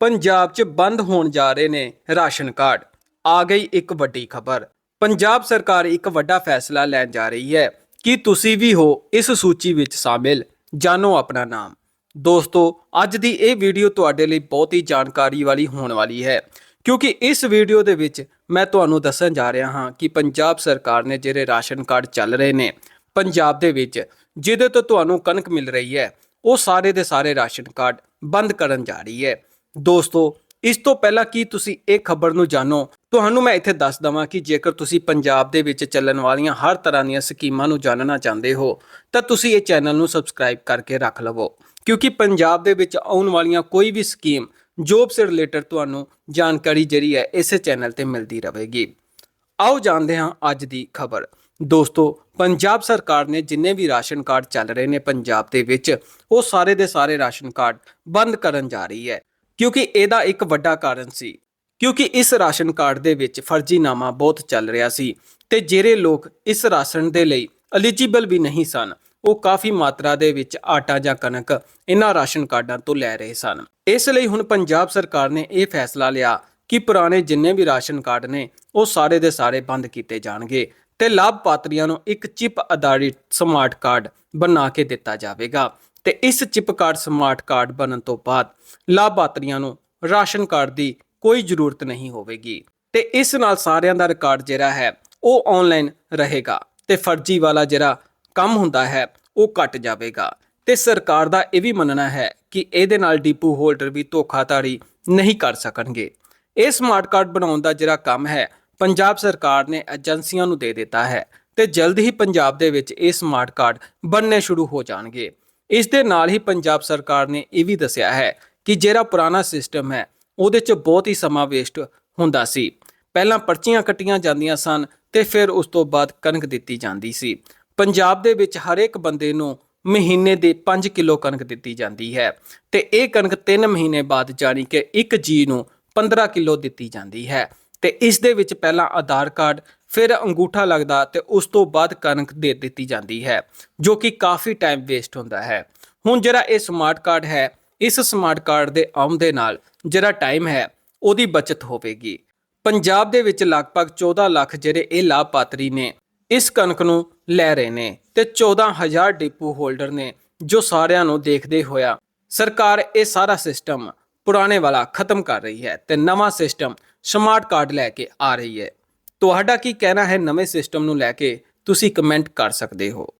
ਪੰਜਾਬ 'ਚ ਬੰਦ ਹੋਣ ਜਾ ਰਹੇ ਨੇ ਰਾਸ਼ਨ ਕਾਰਡ। ਆ ਗਈ ਇੱਕ ਵੱਡੀ ਖਬਰ। ਪੰਜਾਬ ਸਰਕਾਰ ਇੱਕ ਵੱਡਾ ਫੈਸਲਾ ਲੈਣ ਜਾ ਰਹੀ ਹੈ। ਕਿ ਤੁਸੀਂ ਵੀ ਹੋ ਇਸ ਸੂਚੀ ਵਿੱਚ ਸ਼ਾਮਿਲ? ਜਾਣੋ ਆਪਣਾ ਨਾਮ। ਦੋਸਤੋ, ਅੱਜ ਦੀ ਇਹ ਵੀਡੀਓ ਤੁਹਾਡੇ ਲਈ ਬਹੁਤ ਹੀ ਜਾਣਕਾਰੀ ਵਾਲੀ ਹੋਣ ਵਾਲੀ ਹੈ। ਕਿਉਂਕਿ ਇਸ ਵੀਡੀਓ ਦੇ ਵਿੱਚ ਮੈਂ ਤੁਹਾਨੂੰ ਦੱਸਣ ਜਾ ਰਿਹਾ ਹਾਂ ਕਿ ਪੰਜਾਬ ਸਰਕਾਰ ਨੇ ਜਿਹੜੇ ਰਾਸ਼ਨ ਕਾਰਡ ਚੱਲ ਰਹੇ ਨੇ, ਪੰਜਾਬ ਦੇ ਵਿੱਚ, ਜਿਹਦੇ ਤੋਂ ਤੁਹਾਨੂੰ ਕਣਕ ਮਿਲ ਰਹੀ ਹੈ, ਉਹ ਸਾਰੇ ਦੇ ਸਾਰੇ ਰਾਸ਼ਨ ਕਾਰਡ ਬੰਦ ਕਰਨ ਜਾ ਰਹੀ ਹੈ। ਦੋਸਤੋ, ਇਸ ਤੋਂ ਪਹਿਲਾਂ ਕੀ ਤੁਸੀਂ ਇਹ ਖਬਰ ਨੂੰ ਜਾਣੋ? ਤੁਹਾਨੂੰ ਮੈਂ ਇੱਥੇ ਦੱਸ ਦਵਾਂ ਕਿ ਜੇਕਰ ਤੁਸੀਂ ਪੰਜਾਬ ਦੇ ਵਿੱਚ ਚੱਲਣ ਵਾਲੀਆਂ ਹਰ ਤਰ੍ਹਾਂ ਦੀਆਂ ਸਕੀਮਾਂ ਨੂੰ ਜਾਣਨਾ ਚਾਹੁੰਦੇ ਹੋ, ਤਾਂ ਤੁਸੀਂ ਇਹ ਚੈਨਲ ਨੂੰ ਸਬਸਕ੍ਰਾਈਬ ਕਰਕੇ ਰੱਖ ਲਵੋ। ਕਿਉਂਕਿ ਪੰਜਾਬ ਦੇ ਵਿੱਚ ਆਉਣ ਵਾਲੀਆਂ ਕੋਈ ਵੀ ਸਕੀਮ ਜੋਬ ਸੇ ਰਿਲੇਟਡ ਤੁਹਾਨੂੰ ਜਾਣਕਾਰੀ ਜਿਹੜੀ ਹੈ, ਇਸੇ ਚੈਨਲ ਤੇ ਮਿਲਦੀ ਰਹੇਗੀ। ਆਓ ਜਾਣਦੇ ਹਾਂ ਅੱਜ ਦੀ ਖਬਰ। ਦੋਸਤੋ, ਪੰਜਾਬ ਸਰਕਾਰ ਨੇ ਜਿੰਨੇ ਵੀ ਰਾਸ਼ਨ ਕਾਰਡ ਚੱਲ ਰਹੇ ਨੇ ਪੰਜਾਬ ਦੇ ਵਿੱਚ, ਉਹ ਸਾਰੇ ਦੇ ਸਾਰੇ ਰਾਸ਼ਨ ਕਾਰਡ ਬੰਦ ਕਰਨ ਜਾ ਰਹੀ ਹੈ। ਕਿਉਂਕਿ ਇਹਦਾ ਇੱਕ ਵੱਡਾ ਕਾਰਨ ਸੀ। ਕਿਉਂਕਿ ਇਸ ਰਾਸ਼ਨ ਕਾਰਡ ਦੇ ਵਿੱਚ ਫਰਜ਼ੀਨਾਮਾ ਬਹੁਤ ਚੱਲ ਰਿਹਾ ਸੀ ਤੇ ਜਿਹੜੇ ਲੋਕ ਇਸ ਰਾਸ਼ਨ ਦੇ ਲਈ ਐਲੀਜੀਬਲ ਵੀ ਨਹੀਂ ਸਨ, ਉਹ ਕਾਫੀ ਮਾਤਰਾ ਦੇ ਵਿੱਚ ਆਟਾ ਜਾਂ ਕਣਕ ਇਹਨਾਂ ਰਾਸ਼ਨ ਕਾਰਡਾਂ ਤੋਂ ਲੈ ਰਹੇ ਸਨ। ਇਸ ਲਈ ਹੁਣ ਪੰਜਾਬ ਸਰਕਾਰ ਨੇ ਇਹ ਫੈਸਲਾ ਲਿਆ ਕਿ ਪੁਰਾਣੇ ਜਿੰਨੇ ਵੀ ਰਾਸ਼ਨ ਕਾਰਡ ਨੇ, ਉਹ ਸਾਰੇ ਦੇ ਸਾਰੇ ਬੰਦ ਕੀਤੇ ਜਾਣਗੇ ਤੇ ਲਾਭਪਾਤਰੀਆਂ ਨੂੰ ਇੱਕ ਚਿਪ ਆਧਾਰਿਤ ਸਮਾਰਟ ਕਾਰਡ ਬਣਾ ਕੇ ਦਿੱਤਾ ਜਾਵੇਗਾ। ਤੇ ਇਸ ਚਿਪ ਕਾਰਡ ਸਮਾਰਟ ਕਾਰਡ ਬਣਨ ਤੋਂ ਬਾਅਦ ਲਾਭਪਾਤਰੀਆਂ ਨੂੰ ਰਾਸ਼ਨ ਕਾਰਡ ਦੀ ਕੋਈ ਜ਼ਰੂਰਤ ਨਹੀਂ ਹੋਵੇਗੀ। ਤੇ ਇਸ ਨਾਲ ਸਾਰਿਆਂ ਦਾ ਰਿਕਾਰਡ ਜਿਹੜਾ ਹੈ, ਉਹ ਆਨਲਾਈਨ ਰਹੇਗਾ ਤੇ ਫਰਜ਼ੀ ਵਾਲਾ ਜਿਹੜਾ ਕੰਮ ਹੁੰਦਾ ਹੈ, ਉਹ ਘਟ ਜਾਵੇਗਾ। ਤੇ ਸਰਕਾਰ ਦਾ ਇਹ ਵੀ ਮੰਨਣਾ ਹੈ ਕਿ ਇਹਦੇ ਨਾਲ ਡੀਪੂ ਹੋਲਡਰ ਵੀ ਧੋਖਾਧੜੀ ਨਹੀਂ ਕਰ ਸਕਣਗੇ। ਇਹ ਸਮਾਰਟ ਕਾਰਡ ਬਣਾਉਣ ਦਾ ਜਿਹੜਾ ਕੰਮ ਹੈ, ਪੰਜਾਬ ਸਰਕਾਰ ਨੇ ਏਜੰਸੀਆਂ ਨੂੰ ਦੇ ਦਿੱਤਾ ਹੈ ਤੇ ਜਲਦ ਹੀ ਪੰਜਾਬ ਦੇ ਵਿੱਚ ਇਹ ਸਮਾਰਟ ਕਾਰਡ ਬਣਨੇ ਸ਼ੁਰੂ ਹੋ ਜਾਣਗੇ। ਇਸ ਦੇ ਨਾਲ ਹੀ ਪੰਜਾਬ ਸਰਕਾਰ ਨੇ ਇਹ ਵੀ ਦੱਸਿਆ ਹੈ ਕਿ ਜਿਹੜਾ ਪੁਰਾਣਾ ਸਿਸਟਮ ਹੈ, ਉਹਦੇ 'ਚ ਬਹੁਤ ਹੀ ਸਮਾਂ ਵੇਸਟ ਹੁੰਦਾ ਸੀ। ਪਹਿਲਾਂ ਪਰਚੀਆਂ ਕੱਟੀਆਂ ਜਾਂਦੀਆਂ ਸਨ ਤੇ ਫਿਰ ਉਸ ਤੋਂ ਬਾਅਦ ਕਣਕ ਦਿੱਤੀ ਜਾਂਦੀ ਸੀ। ਪੰਜਾਬ ਦੇ ਵਿੱਚ ਹਰੇਕ ਬੰਦੇ ਨੂੰ ਮਹੀਨੇ ਦੇ 5 ਕਿਲੋ ਕਣਕ ਦਿੱਤੀ ਜਾਂਦੀ ਹੈ ਤੇ ਇਹ ਕਣਕ 3 ਮਹੀਨੇ ਬਾਅਦ ਜਾਨੀ ਕਿ ਇੱਕ ਜੀ ਨੂੰ 15 ਕਿਲੋ ਦਿੱਤੀ ਜਾਂਦੀ ਹੈ। ਤੇ ਇਸ ਦੇ ਵਿੱਚ ਪਹਿਲਾਂ ਆਧਾਰ ਕਾਰਡ, ਫਿਰ ਅੰਗੂਠਾ ਲੱਗਦਾ ਤੇ ਉਸ ਤੋਂ ਬਾਅਦ ਕਣਕ ਦੇ ਦਿੱਤੀ ਜਾਂਦੀ ਹੈ, ਜੋ ਕਿ ਕਾਫੀ ਟਾਈਮ ਵੇਸਟ ਹੁੰਦਾ ਹੈ। ਹੁਣ ਜਿਹੜਾ ਇਹ ਸਮਾਰਟ ਕਾਰਡ ਹੈ, ਇਸ ਸਮਾਰਟ ਕਾਰਡ ਦੇ ਆਉਣ ਦੇ ਨਾਲ ਜਿਹੜਾ ਟਾਈਮ ਹੈ, ਉਹਦੀ ਬਚਤ ਹੋਵੇਗੀ। ਪੰਜਾਬ ਦੇ ਵਿੱਚ ਲਗਭਗ 14 ਲੱਖ ਜਿਹੜੇ ਇਹ ਲਾਭਪਾਤਰੀ ਨੇ, ਇਸ ਕਣਕ ਨੂੰ ਲੈ ਰਹੇ ਨੇ ਤੇ 14000 ਡਿਪੂ ਹੋਲਡਰ ਨੇ ਜੋ ਸਾਰਿਆਂ ਨੂੰ ਦੇਖਦੇ ਹੋਇਆ ਸਰਕਾਰ ਇਹ ਸਾਰਾ ਸਿਸਟਮ ਪੁਰਾਣੇ ਵਾਲਾ ਖਤਮ ਕਰ ਰਹੀ ਹੈ ਤੇ ਨਵਾਂ ਸਿਸਟਮ ਸਮਾਰਟ ਕਾਰਡ ਲੈ ਕੇ ਆ ਰਹੀ ਹੈ। ਤੁਹਾਡਾ ਕੀ ਕਹਿਣਾ ਹੈ ਨਵੇਂ ਸਿਸਟਮ ਨੂੰ ਲੈ ਕੇ? ਤੁਸੀਂ ਕਮੈਂਟ ਕਰ ਸਕਦੇ ਹੋ।